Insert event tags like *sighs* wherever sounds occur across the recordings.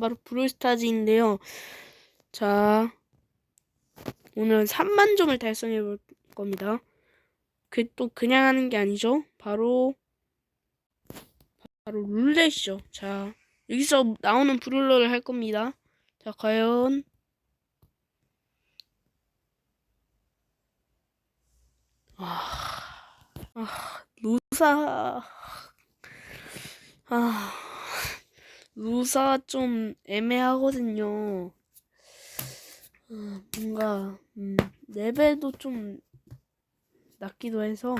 바로 브롤스타즈인데요. 자, 오늘 3만 점을 달성해 볼 겁니다. 그 또 그냥 하는 게 아니죠. 바로 바로 룰렛이죠. 자, 여기서 나오는 브롤러를 할 겁니다. 자, 과연 아, 아 루사 아 루사 좀 애매하거든요. 아, 뭔가 음, 레벨도 좀 낮기도 해서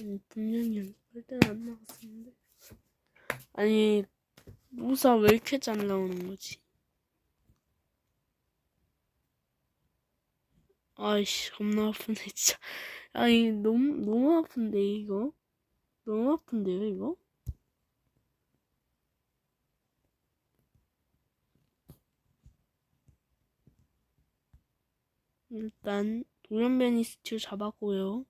음, 분명히 연습할 때는 안 나왔었는데 아니 루사 왜 이렇게 잘 나오는 거지? 아이씨 겁나 아프네 진짜 아니 너무 너무 아픈데 이거 너무 아픈데요 이거? 일단 돌연변이 스튜 잡았고요.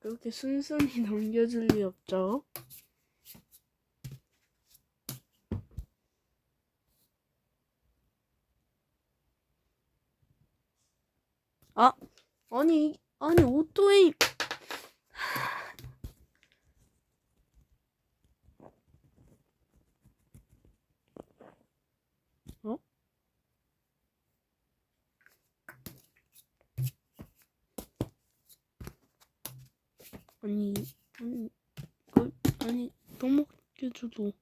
그렇게 순순히 *laughs* 넘겨줄 리 없죠. 아, 아니, 아니, 오토에임. 어? 아니, 아니, 그, 아니, 넘어겨줘도.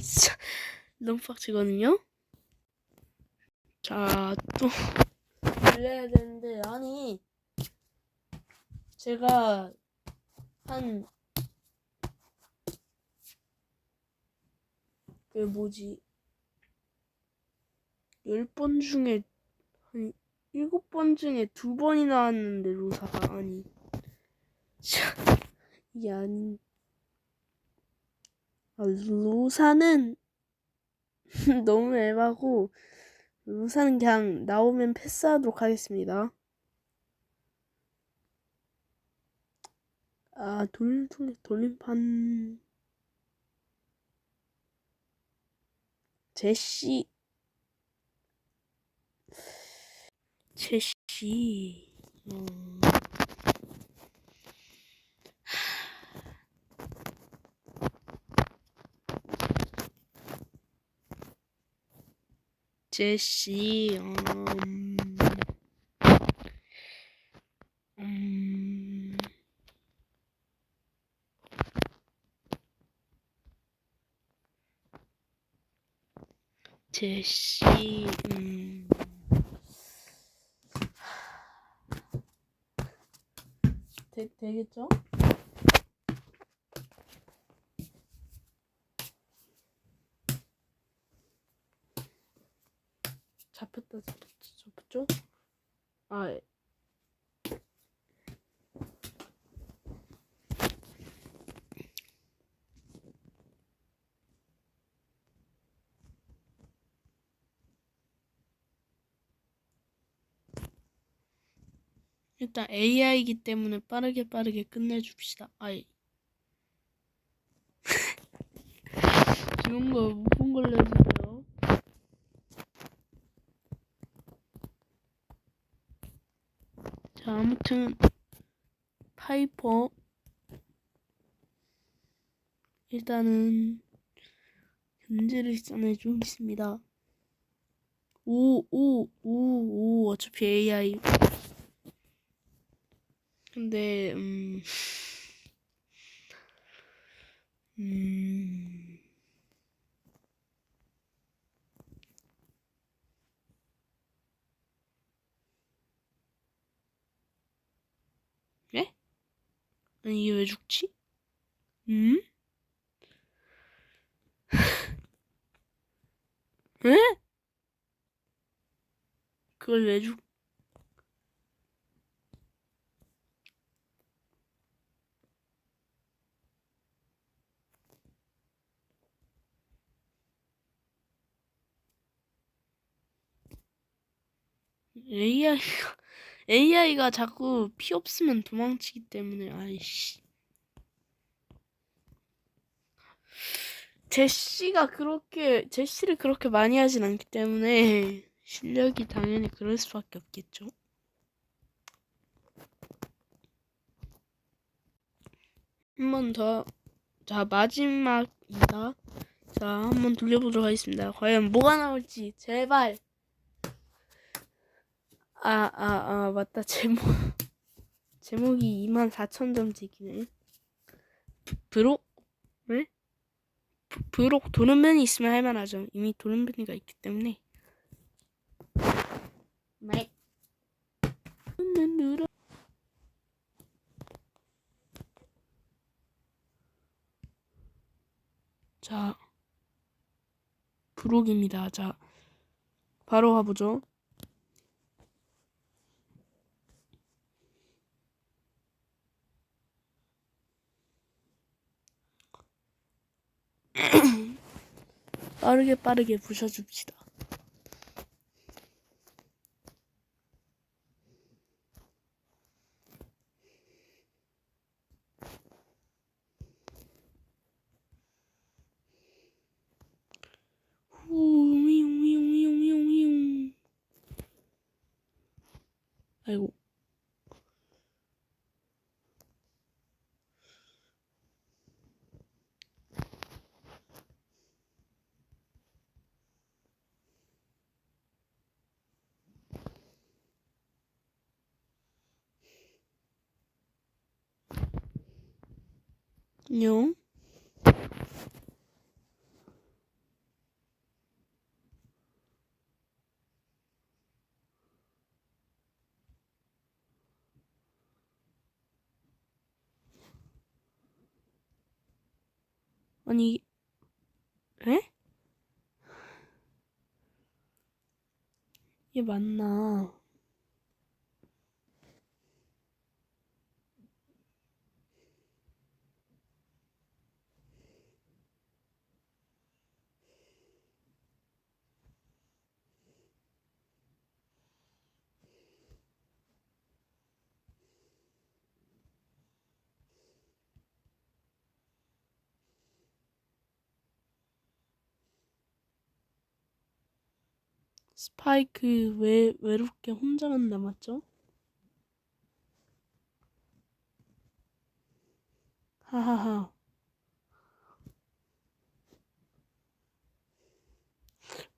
진짜 너무 빡치거든요. 자, 또 달려야 되는데 아니 제가 한 그 뭐지 열 번 중에 한 일곱 번 중에 두 번이 나왔는데 로사가 아니 참 이게 아닌 아, 루사는 *laughs* 너무 애하고 루사는 그냥 나오면 패스하도록 하겠습니다. 아, 돌, 돌, 돌림판. 제시. 제시. 음. 제시, 음, 음, 제시, 음, 되, 되겠죠? 잡혔다 잡혔죠? 아 일단 AI이기 때문에 빠르게 빠르게 끝내줍시다. 아이. *laughs* 좋은 거 무슨 걸 내주세요? 자, 아무튼 파이퍼 일단은 견제를 써내주겠습니다. 오, 오, 오, 오, 어차피 AI. 근데, 음, 음, 예? 아니, 이게 왜 죽지? 음? 에? *laughs* 그걸 왜 죽, AI가 AI가 *laughs* 자꾸 피 없으면 도망치기 때문에 아이씨. 제시가 그렇게 제시를 그렇게 많이 하진 않기 때문에 *laughs* 실력이 당연히 그럴 수밖에 없겠죠. 한 번 더. 자, 마지막이다. 자, 한번 돌려보도록 하겠습니다. 과연 뭐가 나올지, 제발. 아, 아, 아, 맞다. 제목. *laughs* 제목이 24,000점씩이네. 브록? 네? 브- 브록 도는변이 있으면 할만하죠. 이미 도는변이가 있기 때문에. 네. 자, 브록입니다. 자, 바로 가보죠. 빠르게 빠르게 부셔줍시다. 아이고 안녕 아니 에? 이게 맞나? 스파이크 왜 외롭게 혼자만 남았죠? 하하하.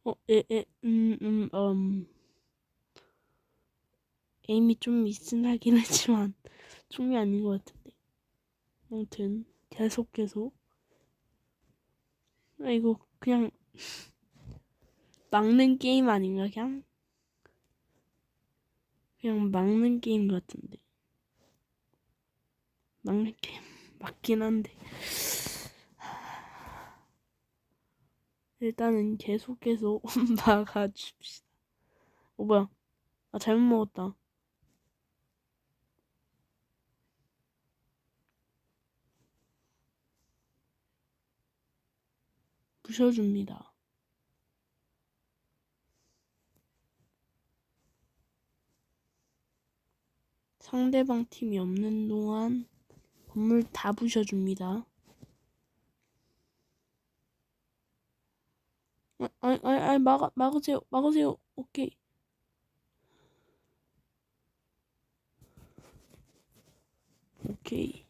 어, 에, 에, 음, 음, 음. 에임이 좀 있긴 하긴 하지만 *laughs* 좀이 아닌 것 같은데. 아무튼 계속 계속. 아 이거 그냥 막는 게임 아닌가 그냥? 그냥 막는 게임 같은데. 막는 게임 맞긴 한데. *sighs* 일단은 계속 계속 막아줍시다. 어 뭐야? 아 잘못 먹었다. 부셔줍니다. 상대방 팀이 없는 동안 건물 다 부셔줍니다. 아, 아, 아, 아 막아, 막으세요, 막으세요. 오케이. 오케이.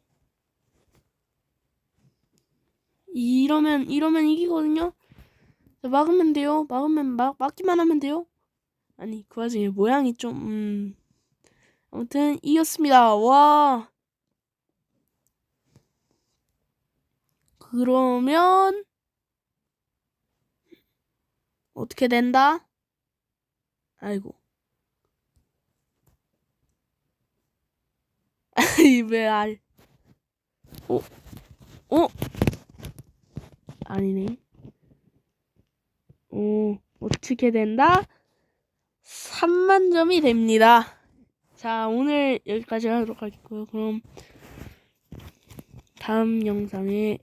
이러면 이러면 이기거든요. 자, 막으면 돼요. 막으면 막 막기만 하면 돼요. 아니 그 와중에 모양이 좀 음. 아무튼 이겼습니다. 와. 그러면 어떻게 된다? 아이고. *laughs* 왜 알? 어? 어? 아니네. 오, 어떻게 된다? 3만 점이 됩니다. 자, 오늘 여기까지 하도록 하겠고요. 그럼 다음 영상에